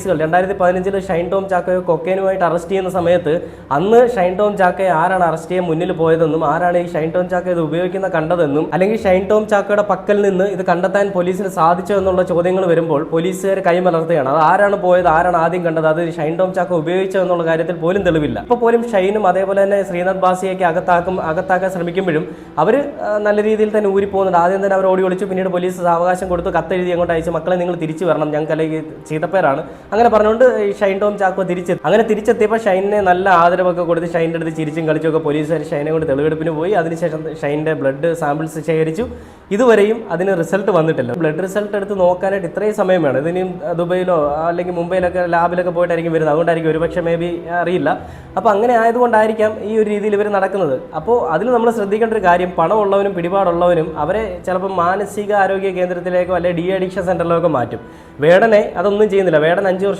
കേസുകൾ. രണ്ടായിരത്തി പതിനഞ്ചിൽ ഷൈൻ ടോം ചാക്കോയെ കൊക്കേനുമായിട്ട് അറസ്റ്റ് ചെയ്യുന്ന സമയത്ത് അന്ന് ഷൈൻ ടോം ചാക്കയെ ആരാണ് അറസ്റ്റ് ചെയ്യാൻ മുന്നിൽ പോയതെന്നും ആരാണ് ഈ ഷൈൻ ടോം ചാക്ക ഇത് ഉപയോഗിക്കുന്ന കണ്ടതെന്നും അല്ലെങ്കിൽ ഷൈൻ ടോം ചാക്കയുടെ പക്കൽ നിന്ന് ഇത് കണ്ടെത്താൻ പോലീസിന് സാധിച്ചോ എന്നുള്ള ചോദ്യങ്ങൾ വരുമ്പോൾ പോലീസുകാർ കൈമലർത്തുകയാണ്. അത് ആരാണ് പോയത് ആരാണ് ആദ്യം കണ്ടത് അത് ഷൈൻ ടോം ചാക്ക ഉപയോഗിച്ചോ എന്നുള്ള കാര്യത്തിൽ പോലും തെളിവില്ല. ഇപ്പോൾ പോലും ഷൈനും അതേപോലെ തന്നെ ശ്രീനാഥ് ബാസിയൊക്കെ അകത്താക്കും അകത്താക്കാൻ ശ്രമിക്കുമ്പോഴും അവർ നല്ല രീതിയിൽ തന്നെ ഊരി പോകുന്നുണ്ട് ആദ്യം തന്നെ അവർ ഓടി ഒളിച്ചു പിന്നീട് പോലീസ് അവകാശം കൊടുത്ത് കത്തെഴുതി അങ്ങോട്ട് അയച്ച് മക്കളെ നിങ്ങൾ തിരിച്ചു വരണം ഞങ്ങൾക്ക് അല്ലെങ്കിൽ ചീത്തപ്പേരാണ്. അങ്ങനെ പറഞ്ഞുകൊണ്ട് ഈ ഷൈൻ ടോം ചാക്കോ തിരിച്ചെത്തി. അങ്ങനെ തിരിച്ചെത്തിയപ്പോൾ ഷൈനിനെ നല്ല ആദരവൊക്കെ കൊടുത്ത് ഷൈന്റെ അടുത്ത് ചിരിച്ചും കളിച്ചും ഒക്കെ പോലീസുകാർ ഷൈനെ കൊണ്ട് തെളിവെടുപ്പിന് പോയി. അതിനുശേഷം ഷൈന്റെ ബ്ലഡ് സാമ്പിൾസ് ശേഖരിച്ചു. ഇതുവരെയും അതിന് റിസൾട്ട് വന്നിട്ടില്ല. ബ്ലഡ് റിസൾട്ട് എടുത്ത് നോക്കാനായിട്ട് ഇത്രയും സമയം വേണം. ഇതിനും ദുബൈയിലോ അല്ലെങ്കിൽ മുംബൈയിലൊക്കെ ലാബിലൊക്കെ പോയിട്ടായിരിക്കും വരുന്നത്. അതുകൊണ്ടായിരിക്കും ഒരുപക്ഷെ മേ ബി അറിയില്ല. അപ്പോൾ അങ്ങനെ ആയതുകൊണ്ടായിരിക്കാം ഈ ഒരു രീതിയിൽ ഇവർ നടക്കുന്നത്. അപ്പോൾ അതിൽ നമ്മൾ ശ്രദ്ധിക്കേണ്ട ഒരു കാര്യം പണമുള്ളവനും പിടിപാടുള്ളവനും അവരെ ചിലപ്പോൾ മാനസിക ആരോഗ്യ കേന്ദ്രത്തിലേക്കോ അല്ലെങ്കിൽ ഡി അഡിക്ഷൻ സെന്ററിലേക്കോ മാറ്റും. വേടനെ അതൊന്നും ചെയ്യുന്നില്ല. വേടൻ അഞ്ച് വർഷം